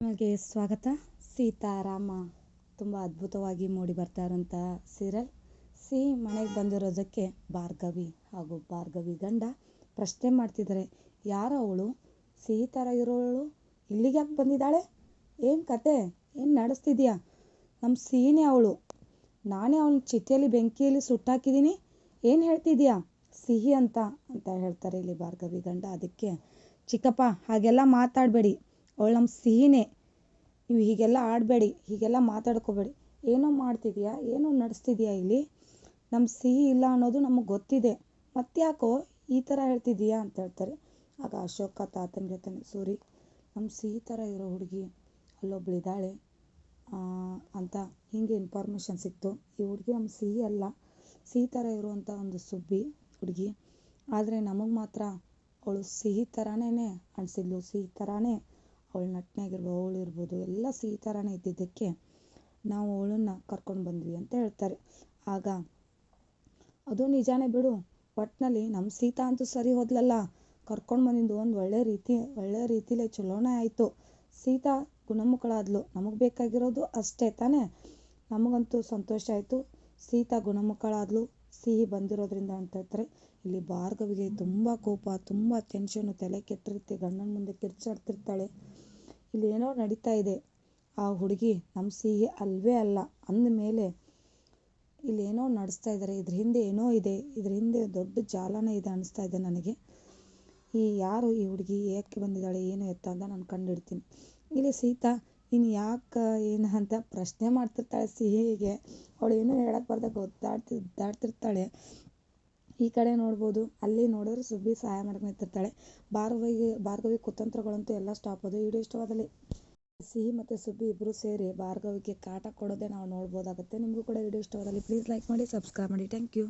ನಿಮಗೆ ಸ್ವಾಗತ. ಸೀತಾರಾಮ ತುಂಬ ಅದ್ಭುತವಾಗಿ ಮೂಡಿ ಬರ್ತಾ ಇರೋಂಥ ಸೀರಿಯಲ್. ಸಿ ಮನೆಗೆ ಬಂದಿರೋದಕ್ಕೆ ಭಾರ್ಗವಿ ಹಾಗೂ ಭಾರ್ಗವಿ ಗಂಡ ಪ್ರಶ್ನೆ ಮಾಡ್ತಿದ್ದಾರೆ. ಯಾರು ಅವಳು? ಸಿಹಿ ಥರ ಇರೋಳು? ಇಲ್ಲಿಗೆ ಯಾಕೆ ಬಂದಿದ್ದಾಳೆ? ಏನು ಕತೆ? ಏನು ನಡೆಸ್ತಿದ್ಯಾ? ನಮ್ಮ ಸಿಹಿನೇ ಅವಳು. ನಾನೇ ಅವಳು ಚಿತೆಯಲ್ಲಿ ಬೆಂಕಿಯಲ್ಲಿ ಸುಟ್ಟಾಕಿದ್ದೀನಿ ಏನು ಹೇಳ್ತಿದ್ಯಾ? ಸಿಹಿ ಅಂತ ಅಂತ ಹೇಳ್ತಾರೆ ಇಲ್ಲಿ ಭಾರ್ಗವಿ ಗಂಡ. ಅದಕ್ಕೆ, ಚಿಕ್ಕಪ್ಪ, ಹಾಗೆಲ್ಲ ಮಾತಾಡಬೇಡಿ. ಅವಳು ನಮ್ಮ ಸಿಹಿನೇ. ನೀವು ಹೀಗೆಲ್ಲ ಆಡಬೇಡಿ, ಹೀಗೆಲ್ಲ ಮಾತಾಡ್ಕೋಬೇಡಿ. ಏನೋ ಮಾಡ್ತಿದ್ಯಾ? ಏನೋ ನಡೆಸ್ತಿದ್ಯಾ ಇಲ್ಲಿ? ನಮ್ಮ ಸಿಹಿ ಇಲ್ಲ ಅನ್ನೋದು ನಮಗೆ ಗೊತ್ತಿದೆ. ಮತ್ತ್ಯಾಕೋ ಈ ಥರ ಹೇಳ್ತಿದ್ದೀಯಾ ಅಂತ ಹೇಳ್ತಾರೆ. ಆಗ ಅಶೋಕ ತಾತನ ಹೇಳ್ತಾನೆ ಸೂರಿ, ನಮ್ಮ ಸಿಹಿ ಥರ ಇರೋ ಹುಡುಗಿ ಅಲ್ಲೊಬ್ಳಿದ್ದಾಳೆ. ಅಂತ ಹೀಗೆ ಇನ್ಫಾರ್ಮೇಷನ್ ಸಿಕ್ತು. ಈ ಹುಡುಗಿ ನಮ್ಮ ಸಿಹಿ ಅಲ್ಲ. ಸಿಹಿ ಥರ ಇರುವಂಥ ಒಂದು ಸುಬ್ಬಿ ಹುಡುಗಿ. ಆದರೆ ನಮಗೆ ಮಾತ್ರ ಅವಳು ಸಿಹಿ ಥರನೇ ಅನಿಸಿದ್ಲು, ಸಿಹಿ ಥರನೇ. ಅವಳು ನಟನೆಯಾಗಿರ್ಬೋದು ಅವಳು ಇರ್ಬೋದು, ಎಲ್ಲ ಸಿಹಿ ಇದ್ದಿದ್ದಕ್ಕೆ ನಾವು ಅವಳನ್ನು ಕರ್ಕೊಂಡು ಬಂದ್ವಿ ಅಂತ ಹೇಳ್ತಾರೆ. ಆಗ, ಅದು ನಿಜಾನೇ ಬಿಡು ಒಟ್ಟಿನಲ್ಲಿ ನಮ್ಮ ಸೀತಾ ಅಂತೂ ಸರಿ ಹೋದ್ಲಲ್ಲ, ಕರ್ಕೊಂಡು ಬಂದಿದ್ದು ಒಂದು ಒಳ್ಳೆ ರೀತಿ, ಒಳ್ಳೆ ರೀತಿಲೇ ಚಲೋನೇ ಆಯಿತು. ಸೀತಾ ಗುಣಮುಖಳಾದ್ಲು, ನಮಗೆ ಬೇಕಾಗಿರೋದು ಅಷ್ಟೇ ತಾನೇ? ನಮಗಂತೂ ಸಂತೋಷ ಆಯಿತು. ಸೀತಾ ಗುಣಮುಖಳಾದ್ಲು ಸಿಹಿ ಬಂದಿರೋದ್ರಿಂದ ಅಂತ ಹೇಳ್ತಾರೆ ಇಲ್ಲಿ ಭಾರ್ಗವಿಗೆ ತುಂಬ ಕೋಪ, ತುಂಬ ಟೆನ್ಷನ್ ತಲೆ ಕೆಟ್ಟಿರುತ್ತೆ, ಗಂಡನ ಮುಂದೆ ಕಿರ್ಚಾಡ್ತಿರ್ತಾಳೆ. ಇಲ್ಲಿ ಏನೋ ನಡೀತಾ ಇದೆ. ಆ ಹುಡುಗಿ ನಮ್ಮ ಸಿಹಿ ಅಲ್ವೇ ಅಲ್ಲ. ಅಂದಮೇಲೆ ಇಲ್ಲಿ ಏನೋ ನಡೆಸ್ತಾ ಇದ್ದಾರೆ ಇದ್ರ ಹಿಂದೆ ಏನೋ ಇದೆ. ಇದ್ರ ಹಿಂದೆ ದೊಡ್ಡ ಜಾಲನೇ ಇದೆ ಅನಿಸ್ತಾ ಇದೆ ನನಗೆ. ಈ ಯಾರು ಈ ಹುಡುಗಿ ಏಕೆ ಬಂದಿದ್ದಾಳೆ, ಏನು ಎತ್ತ ಅಂತ ನಾನು ಕಂಡುಹಿಡ್ತೀನಿ ಇಲ್ಲಿ ಸೀತಾ ನೀನು ಯಾಕೆ ಏನು ಅಂತ ಪ್ರಶ್ನೆ ಮಾಡ್ತಿರ್ತಾಳೆ ಸಿಹಿಗೆ. ಅವಳು ಏನೂ ಹೇಳಕ್ಕೆ ಬರ್ದಾಗ ಒದ್ದಾಡ್ತಿ ಒದ್ದಾಡ್ತಿರ್ತಾಳೆ ಈ ಕಡೆ ನೋಡ್ಬೋದು, ಅಲ್ಲಿ ನೋಡಿದ್ರೆ ಸುಬ್ಬಿ ಸಹಾಯ ಮಾಡಕ್ಕೆ ನಿಂತಿರ್ತಾಳೆ. ಭಾರ್ಗವಿಗೆ, ಭಾರ್ಗವಿ ಕುತಂತ್ರಗಳಂತೂ ಎಲ್ಲ ಸ್ಟಾಪ್ ಅದು. ವಿಡಿಯೋ ಇಷ್ಟವಾದಲ್ಲಿ ಸಿಹಿ ಮತ್ತು ಸುಬ್ಬಿ ಇಬ್ಬರು ಸೇರಿ ಭಾರ್ಗವಿಗೆ ಕಾಟ ಕೊಡೋದೇ ನಾವು ನೋಡ್ಬೋದಾಗುತ್ತೆ. ನಿಮಗೂ ಕೂಡ ವಿಡಿಯೋ ಇಷ್ಟವಾದಲ್ಲಿ ಪ್ಲೀಸ್ ಲೈಕ್ ಮಾಡಿ ಸಬ್ಸ್ಕ್ರೈಬ್ ಮಾಡಿ. Thank you